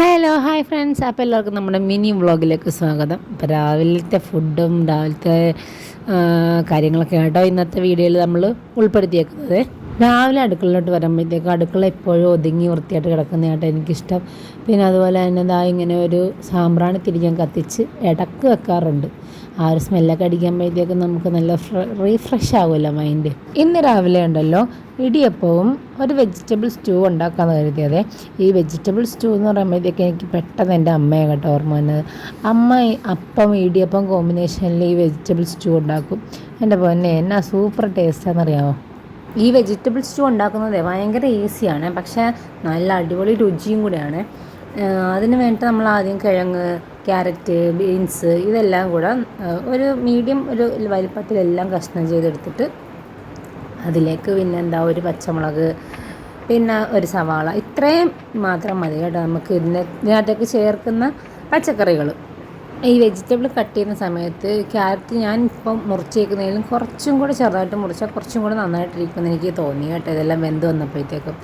Hi friends അപ്പോൾ എല്ലാവർക്കും നമ്മുടെ മിനി വ്ളോഗിലേക്ക് സ്വാഗതം. അപ്പോൾ രാവിലത്തെ ഫുഡും രാവിലത്തെ കാര്യങ്ങളൊക്കെ കേട്ടോ ഇന്നത്തെ വീഡിയോയിൽ നമ്മൾ ഉൾപ്പെടുത്തിയേക്കുന്നത്. രാവിലെ അടുക്കളയിലോട്ട് വരുമ്പോഴത്തേക്ക് അടുക്കള എപ്പോഴും ഒതുങ്ങി വൃത്തിയായിട്ട് കിടക്കുന്നതായിട്ട് എനിക്കിഷ്ടം. പിന്നെ അതുപോലെ തന്നെ ഇതാ ഇങ്ങനെ ഒരു സാമ്പ്രാണി തിരിഞ്ഞ് കത്തിച്ച് ഇടയ്ക്ക് വെക്കാറുണ്ട്. ആ ഒരു സ്മെല്ലൊക്കെ അടിക്കുമ്പോഴത്തേക്കും നമുക്ക് നല്ല റീഫ്രഷ് ആകുമല്ലോ മൈൻഡ് ഇന്ന് രാവിലെ ഉണ്ടല്ലോ ഇടിയപ്പവും ഒരു വെജിറ്റബിൾ സ്റ്റൂ ഉണ്ടാക്കാമെന്ന് കരുതിയത്. ഈ വെജിറ്റബിൾ സ്റ്റൂ എന്ന് പറയുമ്പോഴത്തേക്ക് എനിക്ക് പെട്ടെന്ന് എന്റെ അമ്മയെ കേട്ടോ ഓർമ്മ വന്നത്. അമ്മ അപ്പം ഇടിയപ്പം കോമ്പിനേഷനിൽ ഈ വെജിറ്റബിൾ സ്റ്റൂ ഉണ്ടാക്കും. എന്റെ പൊന്നെ എന്നാ സൂപ്പർ ടേസ്റ്റാണെന്നറിയാമോ ഈ വെജിറ്റബിൾ സ്റ്റൂ ഉണ്ടാക്കുന്നത് ഭയങ്കര ഈസിയാണ് പക്ഷേ നല്ല അടിപൊളി രുചിയും കൂടെയാണ്. അതിന് വേണ്ടി നമ്മൾ ആദ്യം കിഴങ്ങ് ക്യാരറ്റ് ബീൻസ് ഇതെല്ലാം കൂടെ ഒരു മീഡിയം ഒരു വലിപ്പത്തിലെല്ലാം കഷ്ണം ചെയ്തെടുത്തിട്ട് അതിലേക്ക് പിന്നെ എന്താ ഒരു പച്ചമുളക് പിന്നെ ഒരു സവാള ഇത്രയും മാത്രം മതി കേട്ടോ നമുക്ക് ഇതിന്റെ ഇതിനകത്തേക്ക് ചേർക്കുന്ന പച്ചക്കറികൾ. ഈ വെജിറ്റബിൾ കട്ട് ചെയ്യുന്ന സമയത്ത് ക്യാരറ്റ് ഞാൻ ഇപ്പം മുറിച്ചേക്കുന്നതിലും കുറച്ചും കൂടെ ചെറുതായിട്ട് മുറിച്ചാൽ കുറച്ചും കൂടെ നന്നായിട്ടിരിക്കുമെന്ന് എനിക്ക് തോന്നി കേട്ടോ. ഇതെല്ലാം വെന്ത് വന്നപ്പോഴത്തേക്കും.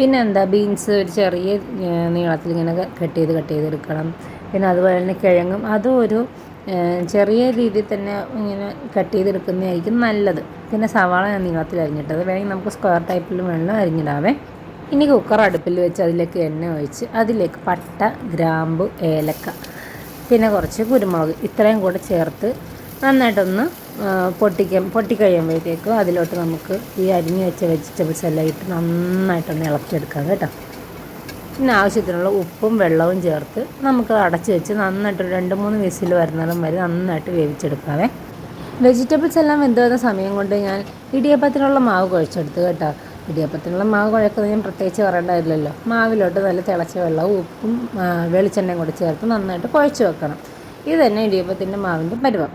പിന്നെ എന്താ ബീൻസ് ഒരു ചെറിയ നീളത്തിൽ ഇങ്ങനെ കട്ട് ചെയ്ത് കട്ട് ചെയ്തെടുക്കണം പിന്നെ അതുപോലെ തന്നെ കിഴങ്ങും അതും ഒരു ചെറിയ രീതിയിൽ തന്നെ ഇങ്ങനെ കട്ട് ചെയ്തെടുക്കുന്നതായിരിക്കും നല്ലത്. പിന്നെ സവാള ഞാൻ നീളത്തിൽ അരിഞ്ഞിട്ടത്. വേണമെങ്കിൽ നമുക്ക് സ്ക്വയർ ടൈപ്പിൽ വേണം അരിഞ്ഞിടാവേ. ഇനി കുക്കർ അടുപ്പിൽ വെച്ച് അതിലേക്ക് എണ്ണ ഒഴിച്ച് അതിലേക്ക് പട്ട ഗ്രാമ്പു ഏലക്ക പിന്നെ കുറച്ച് കുരുമുളക് ഇത്രയും കൂടെ ചേർത്ത് നന്നായിട്ടൊന്ന് പൊട്ടിക്കാൻ പൊട്ടിക്കഴിയുമ്പോഴത്തേക്കും അതിലോട്ട് നമുക്ക് ഈ അരിഞ്ഞു വെച്ച വെജിറ്റബിൾസ് എല്ലാം ഇട്ട് നന്നായിട്ടൊന്ന് ഇളക്കിയെടുക്കാം കേട്ടോ. പിന്നെ ആവശ്യത്തിനുള്ള ഉപ്പും വെള്ളവും ചേർത്ത് നമുക്ക് അടച്ച് വെച്ച് നന്നായിട്ട് രണ്ട് മൂന്ന് വിസിൽ വരുന്നതും വരെ നന്നായിട്ട് വേവിച്ചെടുക്കാവേ. വെജിറ്റബിൾസ് എല്ലാം വെന്ത് വരുന്ന സമയം കൊണ്ട് ഞാൻ ഇടിയപ്പത്തിനുള്ള മാവ് കുഴച്ചെടുത്ത് കേട്ടോ. ഇടിയപ്പത്തിനുള്ള മാവ് കുഴക്കുന്നത് ഞാൻ പ്രത്യേകിച്ച് പറയേണ്ടതില്ലല്ലോ. മാവിലോട്ട് നല്ല തിളച്ച വെള്ളവും ഉപ്പും വെളിച്ചെണ്ണയും കൂടി ചേർത്ത് നന്നായിട്ട് കുഴച്ച് വെക്കണം. ഇത് തന്നെ ഇടിയപ്പത്തിന്റെ മാവിന്റെ പരുവം.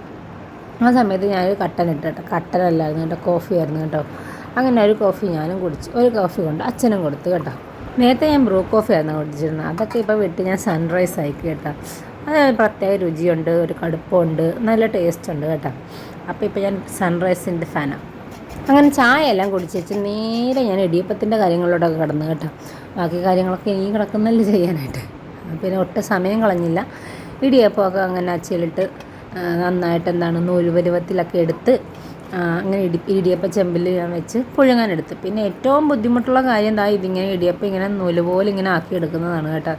ആ സമയത്ത് ഞാനൊരു കട്ടൻ ഇട്ട് കേട്ടോ. കട്ടനല്ലായിരുന്നു കേട്ടോ കോഫി ആയിരുന്നു കേട്ടോ. അങ്ങനെ ഒരു കോഫി ഞാനും കുടിച്ചു. ഒരു കോഫി കൊണ്ട് അച്ഛനും കൊടുത്തു കേട്ടോ. നേരത്തെ ഞാൻ ബ്രൂ കോഫി ആയിരുന്നു കുടിച്ചിരുന്നത്. അതൊക്കെ ഇപ്പോൾ വിട്ട് ഞാൻ സൺറൈസ് ആയി കേട്ടോ. അത് പ്രത്യേക രുചിയുണ്ട് ഒരു കടുപ്പമുണ്ട് നല്ല ടേസ്റ്റ് ഉണ്ട് കേട്ടോ. അപ്പോൾ ഇപ്പോൾ ഞാൻ സൺറൈസിന്റെ ഫാനാണ് അങ്ങനെ ചായ എല്ലാം കുടിച്ച് വെച്ച് നേരെ ഞാൻ ഇടിയപ്പത്തിന്റെ കാര്യങ്ങളോടൊക്കെ കിടന്നു കേട്ടോ. ബാക്കി കാര്യങ്ങളൊക്കെ ഇനിയും കിടക്കുന്നല്ലേ ചെയ്യാനായിട്ട്. പിന്നെ ഒട്ടും സമയം കളഞ്ഞില്ല. ഇടിയപ്പമൊക്കെ അങ്ങനെ അച്ചിലിട്ട് നന്നായിട്ട് എന്താണ് നൂൽ പരുവത്തിലൊക്കെ എടുത്ത് അങ്ങനെ ഇടി ഇടിയപ്പ ചെമ്പിൽ ഞാൻ വെച്ച് പുഴുങ്ങാനെടുത്ത്. പിന്നെ ഏറ്റവും ബുദ്ധിമുട്ടുള്ള കാര്യം എന്താ ഇതിങ്ങനെ ഇടിയപ്പം ഇങ്ങനെ നൂൽ പോലെ ഇങ്ങനെ ആക്കി എടുക്കുന്നതാണ് കേട്ടോ.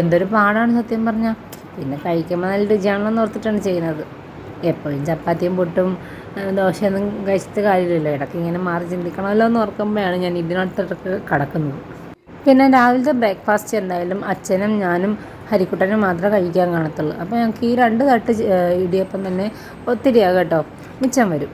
എന്തൊരു പാടാണ് സത്യം പറഞ്ഞാൽ പിന്നെ കഴിക്കുമ്പോൾ നല്ല രുചിയാണെന്ന് ഓർത്തിട്ടാണ് ചെയ്യുന്നത്. എപ്പോഴും ചപ്പാത്തിയും പൊട്ടും ദോശയൊന്നും കഴിച്ചിട്ട് കാര്യമില്ലല്ലോ. ഇടയ്ക്ക് ഇങ്ങനെ മാറി ചിന്തിക്കണമല്ലോ എന്ന് ഓർക്കുമ്പോഴാണ് ഞാൻ ഇതിനടുത്തിടക്ക് കടക്കുന്നത്. പിന്നെ രാവിലത്തെ ബ്രേക്ക്ഫാസ്റ്റ് എന്തായാലും അച്ഛനും ഞാനും ഹരിക്കുട്ടനും മാത്രമേ കഴിക്കാൻ കാണത്തുള്ളൂ. അപ്പോൾ ഞങ്ങൾക്ക് ഈ രണ്ട് തട്ട് ഇടിയപ്പം തന്നെ ഒത്തിരിയാകും കേട്ടോ. മിച്ചം വരും.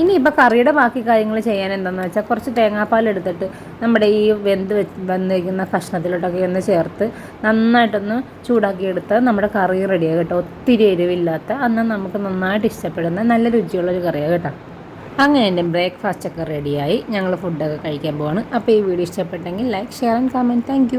ഇനി ഇപ്പോൾ കറിയുടെ ബാക്കി കാര്യങ്ങൾ ചെയ്യാൻ എന്താണെന്ന് വെച്ചാൽ കുറച്ച് തേങ്ങാപ്പാൽ എടുത്തിട്ട് നമ്മുടെ ഈ വെന്ത് വെ വന്നിരിക്കുന്ന കഷ്ണത്തിലോട്ടൊക്കെ ഒന്ന് ചേർത്ത് നന്നായിട്ടൊന്ന് ചൂടാക്കി എടുത്താൽ നമ്മുടെ കറി റെഡിയാകും കേട്ടോ. ഒത്തിരി എരിവില്ലാത്ത അന്ന് നമുക്ക് നന്നായിട്ട് ഇഷ്ടപ്പെടുന്ന നല്ല രുചിയുള്ളൊരു കറിയാണ് കേട്ടോ. അങ്ങനെ എന്റെ ബ്രേക്ക്ഫാസ്റ്റ് ഒക്കെ റെഡിയായി ഞങ്ങൾ ഫുഡൊക്കെ കഴിക്കാൻ പോവാണ്. അപ്പോൾ ഈ വീഡിയോ ഇഷ്ടപ്പെട്ടെങ്കിൽ like share and comment thank